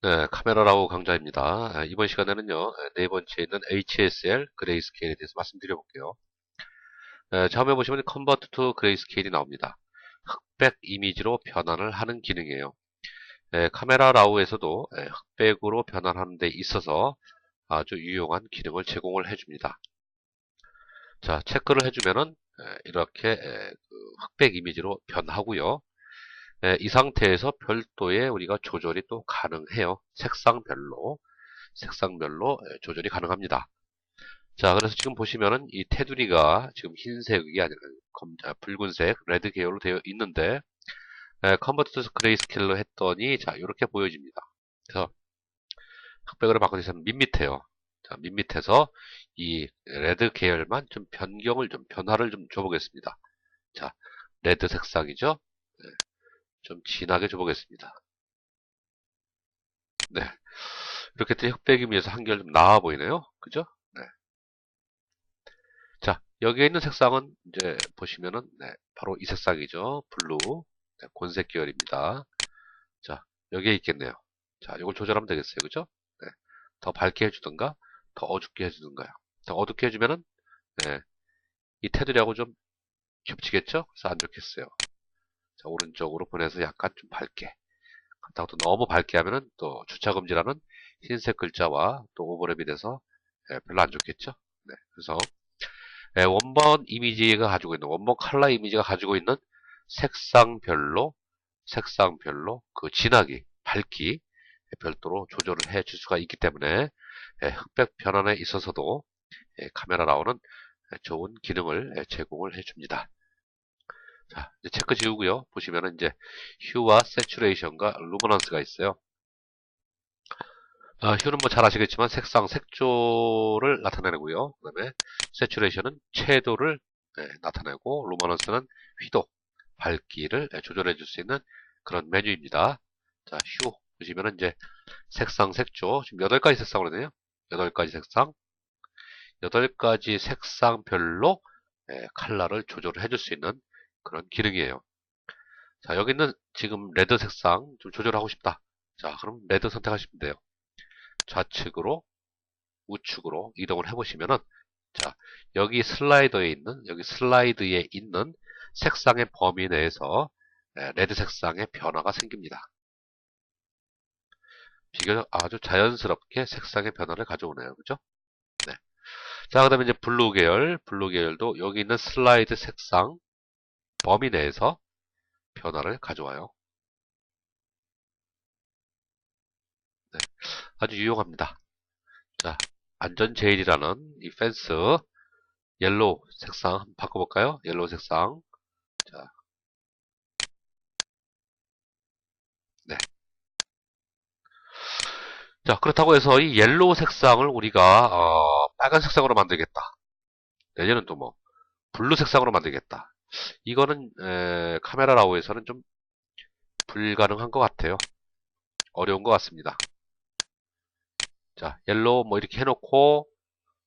네, 카메라라고 강좌입니다. 아, 이번 시간에는요, 네 번째에 있는 HSL 그레이스케일에 대해서 말씀드려볼게요. 네, 처음에 보시면 컨버트 투 그레이스케일이 나옵니다. 흑백 이미지로 변환을 하는 기능이에요. 네, 카메라 라우에서도 네, 흑백으로 변환하는 데 있어서 아주 유용한 기능을 제공을 해줍니다. 자, 체크를 해주면은 이렇게 그 흑백 이미지로 변하고요. 네, 이 상태에서 별도의 우리가 조절이 또 가능해요. 색상별로 색상별로 예, 조절이 가능합니다. 자, 그래서 지금 보시면은 이 테두리가 지금 흰색이 아니라 검, 아, 붉은색 레드 계열로 되어 있는데 컨버트 투 그레이스케일로 했더니 자 이렇게 보여집니다. 그래서 흑백으로 바꿔서 밋밋해요. 자, 밋밋해서 이 레드 계열만 좀 변경을 좀 변화를 좀 줘보겠습니다. 자, 레드 색상이죠. 네. 좀 진하게 줘보겠습니다. 네. 이렇게 했더니 흑백이 위해서 한결 좀 나아 보이네요. 그죠? 네. 자, 여기에 있는 색상은 이제 보시면은, 네, 바로 이 색상이죠. 블루. 네, 곤색 계열입니다. 자, 여기에 있겠네요. 자, 이걸 조절하면 되겠어요. 그죠? 네. 더 밝게 해주든가, 더 어둡게 해주든가요. 더 어둡게 해주면은, 네, 이 테두리하고 좀 겹치겠죠? 그래서 안 좋겠어요. 자, 오른쪽으로 보내서 약간 좀 밝게. 그렇다고 또 너무 밝게 하면은 또 주차금지라는 흰색 글자와 또 오버랩이 돼서 예, 별로 안 좋겠죠. 네, 그래서 예, 원본 이미지가 가지고 있는 원본 칼라 이미지가 가지고 있는 색상별로 색상별로 그 진하기, 밝기 별도로 조절을 해 줄 수가 있기 때문에 예, 흑백 변환에 있어서도 예, 카메라 나오는 예, 좋은 기능을 예, 제공을 해줍니다. 자, 이제 체크 지우고요. 보시면은 이제 휴와 세츄레이션과 루머넌스가 있어요. 아, 휴는 뭐 잘 아시겠지만 색상, 색조를 나타내고요. 그 다음에 세츄레이션은 채도를 네, 나타내고 루머넌스는 휘도, 밝기를 네, 조절해 줄 수 있는 그런 메뉴입니다. 자, 휴 보시면은 이제 색상, 색조 지금 8가지 색상으로 되네요. 8가지 색상 8가지 색상별로 네, 컬러를 조절을 해줄 수 있는 그런 기능이에요. 자, 여기 있는 지금 레드 색상 좀 조절하고 싶다. 자, 그럼 레드 선택하시면 돼요. 좌측으로, 우측으로 이동을 해보시면은, 자, 여기 슬라이더에 있는, 여기 슬라이드에 있는 색상의 범위 내에서 레드 색상의 변화가 생깁니다. 비교적 아주 자연스럽게 색상의 변화를 가져오네요. 그죠? 네. 자, 그 다음에 이제 블루 계열, 블루 계열도 여기 있는 슬라이드 색상, 범위 내에서 변화를 가져와요. 네, 아주 유용합니다. 자, 안전 제일이라는 이 펜스 옐로우 색상 한번 바꿔볼까요? 옐로우 색상. 자, 네. 자, 그렇다고 해서 이 옐로우 색상을 우리가 어, 빨간 색상으로 만들겠다. 내년은 또 뭐 블루 색상으로 만들겠다. 이거는 에, 카메라 라우에서는 좀 불가능한 것 같아요. 어려운 것 같습니다. 자, 옐로우 뭐 이렇게 해놓고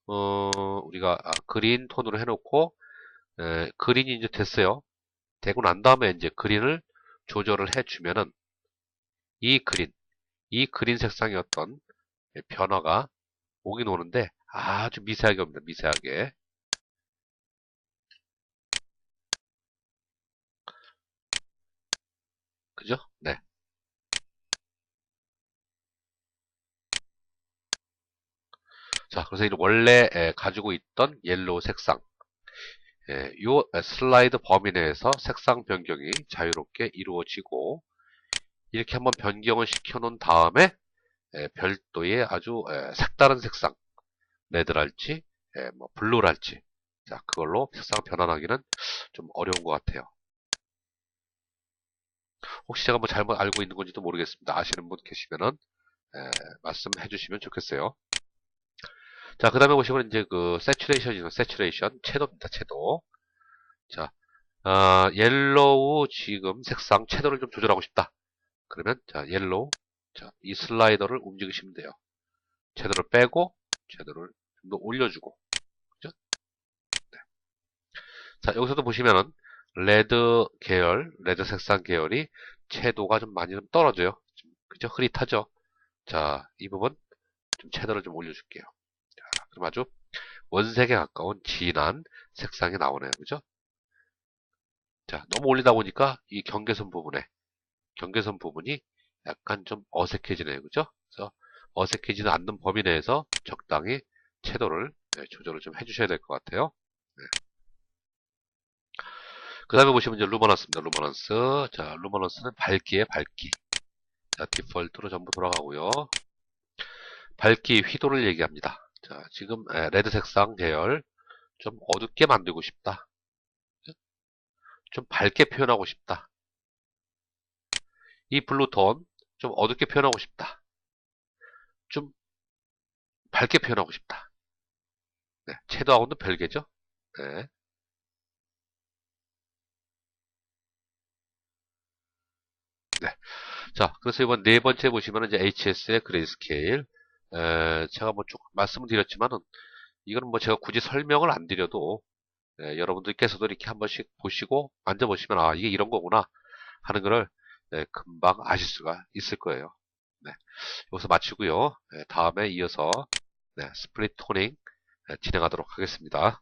어, 우리가 아, 그린 톤으로 해놓고 에, 그린이 이제 됐어요. 되고 난 다음에 이제 그린을 조절을 해주면은 이 그린, 이 그린 어떤 변화가 오긴 오는데 아주 미세하게 옵니다. 미세하게. 그죠? 네. 자, 그래서 원래 가지고 있던 옐로우 색상, 이 슬라이드 범위 내에서 색상 변경이 자유롭게 이루어지고 이렇게 한번 변경을 시켜 놓은 다음에 별도의 아주 색다른 색상, 레드랄지, 뭐 블루랄지, 자, 그걸로 색상 변환하기는 좀 어려운 것 같아요. 혹시 제가 뭐 잘못 알고 있는 건지도 모르겠습니다. 아시는 분 계시면은 에, 말씀해 주시면 좋겠어요. 자, 그 다음에 보시면 이제 그 세츄레이션이죠. 세츄레이션 채도입니다. 채도. 자, 어, 옐로우 지금 색상 채도를 좀 조절하고 싶다. 그러면 자, 옐로우 자, 이 슬라이더를 움직이시면 돼요. 채도를 빼고 채도를 좀 더 올려주고 그죠? 네. 자, 여기서도 보시면은 레드 계열, 레드 색상 계열이 채도가 좀 많이 좀 떨어져요. 그죠? 흐릿하죠? 자, 이 부분 좀 채도를 좀 올려줄게요. 자, 그럼 아주 원색에 가까운 진한 색상이 나오네요. 그죠? 자, 너무 올리다 보니까 이 경계선 부분에, 경계선 부분이 약간 좀 어색해지네요. 그죠? 그래서 어색해지지 않는 범위 내에서 적당히 채도를 네, 조절을 좀 해주셔야 될 것 같아요. 네. 그 다음에 보시면 이제 루머넌스입니다. 루머넌스. 자, 루머넌스는 밝기에 밝기. 자, 디폴트로 전부 돌아가고요. 밝기 휘도를 얘기합니다. 자, 지금 에, 레드 색상 계열 좀 어둡게 만들고 싶다. 좀 밝게 표현하고 싶다. 이 블루톤 좀 어둡게 표현하고 싶다. 좀 밝게 표현하고 싶다. 네, 채도하고는 별개죠. 네. 네. 자, 그래서 이번 네 번째 보시면 이제 HS의 그레이스케일. 에, 제가 뭐 쭉 말씀을 드렸지만은 이거는 뭐 제가 굳이 설명을 안 드려도 에, 여러분들께서도 이렇게 한 번씩 보시고 만져보시면 아 이게 이런 거구나 하는 거를 에, 금방 아실 수가 있을 거예요. 네. 여기서 마치고요. 에, 다음에 이어서 네, 스플릿 토닝 에, 진행하도록 하겠습니다.